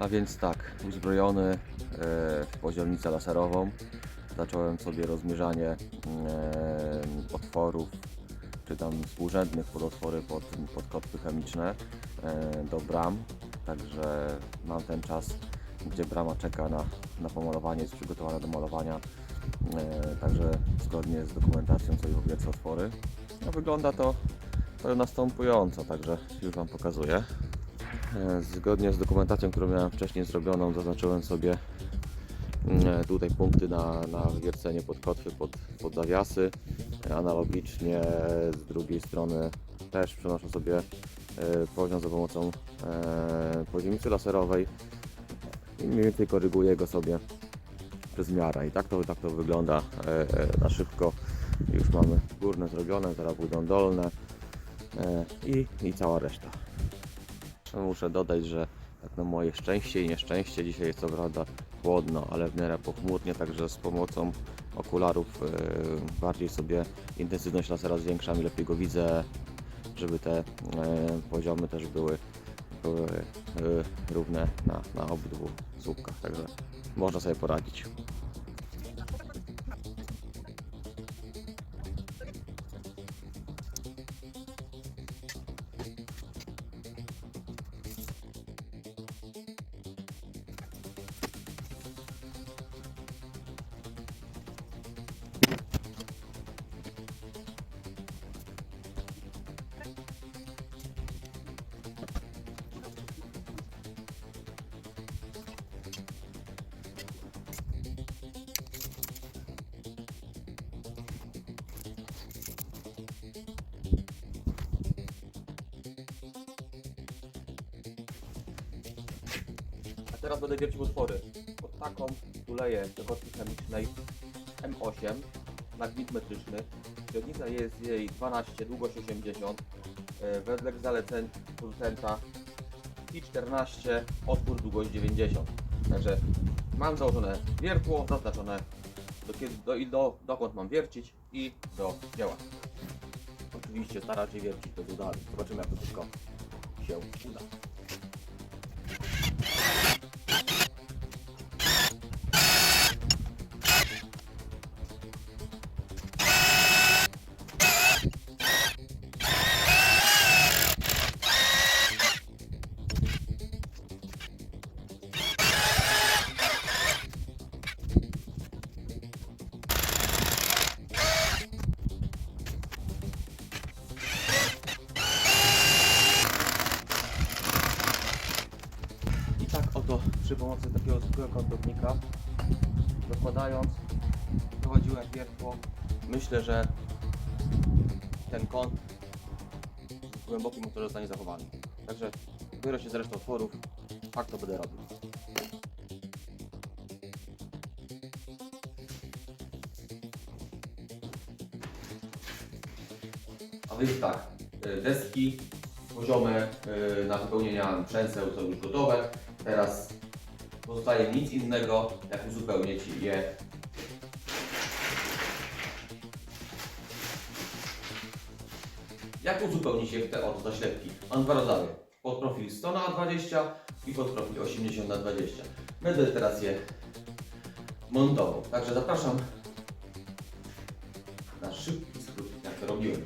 A więc tak, uzbrojony e, w poziomnicę laserową zacząłem sobie rozmierzanie e, otworów, czy tam współrzędnych podotwory pod, pod kotwy chemiczne e, do bram. Także mam ten czas, gdzie brama czeka na, na pomalowanie, jest przygotowana do malowania. Także zgodnie z dokumentacją sobie powietrze otwory. No, wygląda to, to następująco, także już Wam pokazuję. E, Zgodnie z dokumentacją, którą miałem wcześniej zrobioną, zaznaczyłem sobie mm, tutaj punkty na, na pod kotwy, pod, pod zawiasy. E, Analogicznie z drugiej strony też przenoszę sobie e, poziom za pomocą e, poziomnicy laserowej i mniej więcej koryguję go sobie przez miarę. I tak to, tak to wygląda e, e, na szybko. Już mamy górne zrobione, teraz pójdą dolne e, i, i cała reszta. Muszę dodać, że tak na moje szczęście i nieszczęście dzisiaj jest co prawda chłodno, ale w miarę pochmurnie, także z pomocą okularów e, bardziej sobie intensywność lasera zwiększam i lepiej go widzę, żeby te e, poziomy też były, e, równe na, na obydwu słupkach, także można sobie poradzić. Teraz będę wiercił otwory. Pod taką tuleję do kotki chemicznej M8 na gwint metryczny. Średnica jest jej 12, długość 80. e, Wedle zaleceń producenta i 14, otwór długość 90. Także mam założone wiertło, zaznaczone do, kiedy, do, do, dokąd mam wiercić i do dzieła. Oczywiście starać się wiercić to udali. Zobaczymy jak to wszystko się uda. Przy pomocy takiego zwykłego kątownika dokładając prowadziłem wiertło. Myślę, że ten kąt w głębokim motorze zostanie zachowany. Także biorę się z resztą otworów, tak to będę robił. A więc tak, y, deski poziome y, na wypełnienia przęseł są już gotowe. Teraz pozostaje nic innego, jak uzupełnić je Jak uzupełnić je w te oto zaślepki? Mam dwa rodzaje. Pod profil 100 na 20 i pod profil 80 na 20. Będę teraz je montował. Także zapraszam na szybki skrót, jak to robiłem.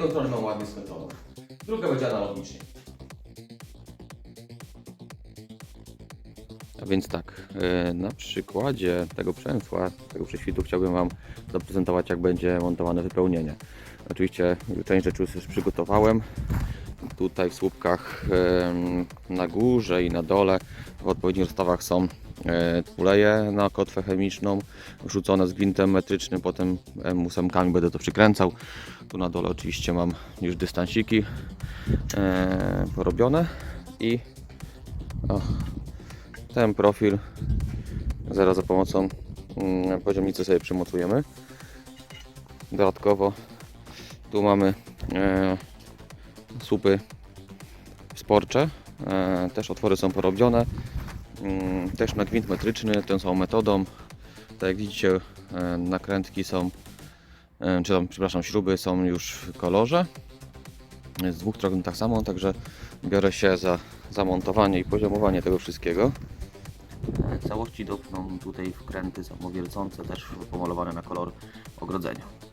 Mam ładnie skończoną, druga będzie analogicznie. A więc tak, e, na przykładzie tego przęsła, tego prześwitu chciałbym Wam zaprezentować jak będzie montowane wypełnienie. Oczywiście część rzeczy już przygotowałem. Tutaj w słupkach na górze i na dole w odpowiednich rozstawach są e, tuleje na kotwę chemiczną wrzucone z gwintem metrycznym, potem em, ósemkami będę to przykręcał. Tu na dole oczywiście mam już dystansiki e, porobione i ten profil zaraz za pomocą mm, poziomnicy sobie przymocujemy. Dodatkowo tu mamy e, słupy sporcze, też otwory są porobione. Mm, też na gwint metryczny, tą samą metodą. Tak jak widzicie, e, nakrętki są, e, czy tam, przepraszam, śruby są już w kolorze. Z dwóch stron tak samo, także biorę się za zamontowanie i poziomowanie tego wszystkiego. Całości dopną tutaj wkręty samowielcące, też pomalowane na kolor ogrodzenia.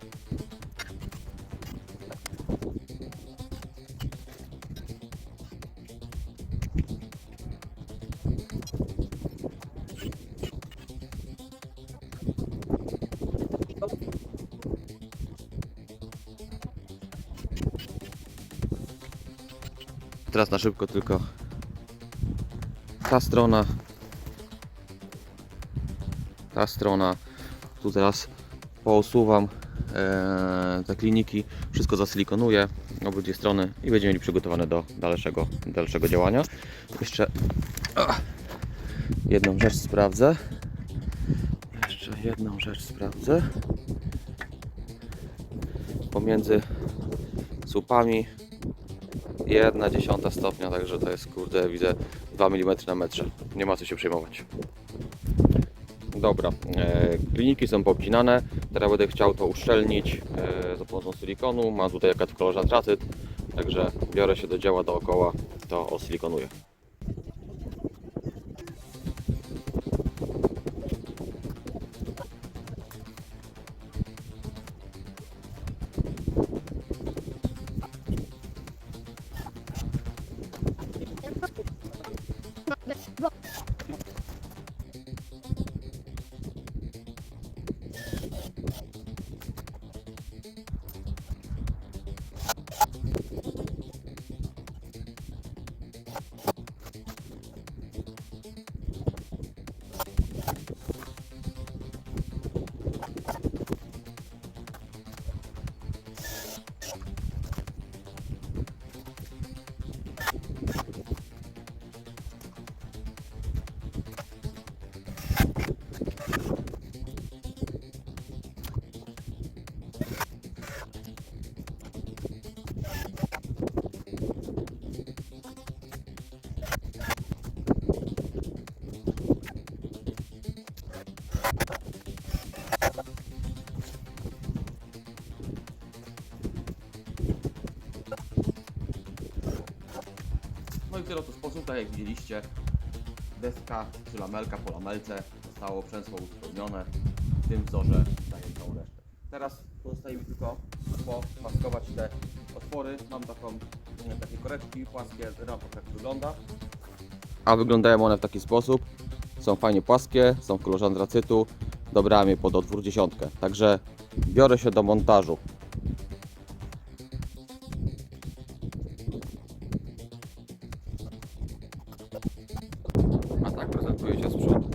Teraz na szybko tylko ta strona, ta strona. Tu teraz poosuwam e, te kliniki, wszystko zasilikonuję, obydwie strony i będziemy mieli przygotowane do dalszego, dalszego działania. Jeszcze jedną rzecz sprawdzę. Jeszcze jedną rzecz sprawdzę. Pomiędzy słupami 1 dziesiąta stopnia, także to jest kurde, widzę 2 mm na metrze. Nie ma co się przejmować. Dobra, e, kliniki są poobcinane. Teraz będę chciał to uszczelnić e, za pomocą silikonu. Mam tutaj akad w kolorze antracyt, także biorę się do dzieła dookoła, to osilikonuję. No ten oto sposób, tak jak widzieliście, deska czy lamelka po lamelce zostało przęsło uzupełnione w tym wzorze daje całą resztę. Teraz pozostaje mi tylko popaskować te otwory. Mam taką, takie koreczki płaskie, na to tak wygląda. A wyglądają one w taki sposób. Są fajnie płaskie, są w kolorze antracytu. Dobrałem je pod odwór dziesiątkę. Także biorę się do montażu jak prezentuje się z.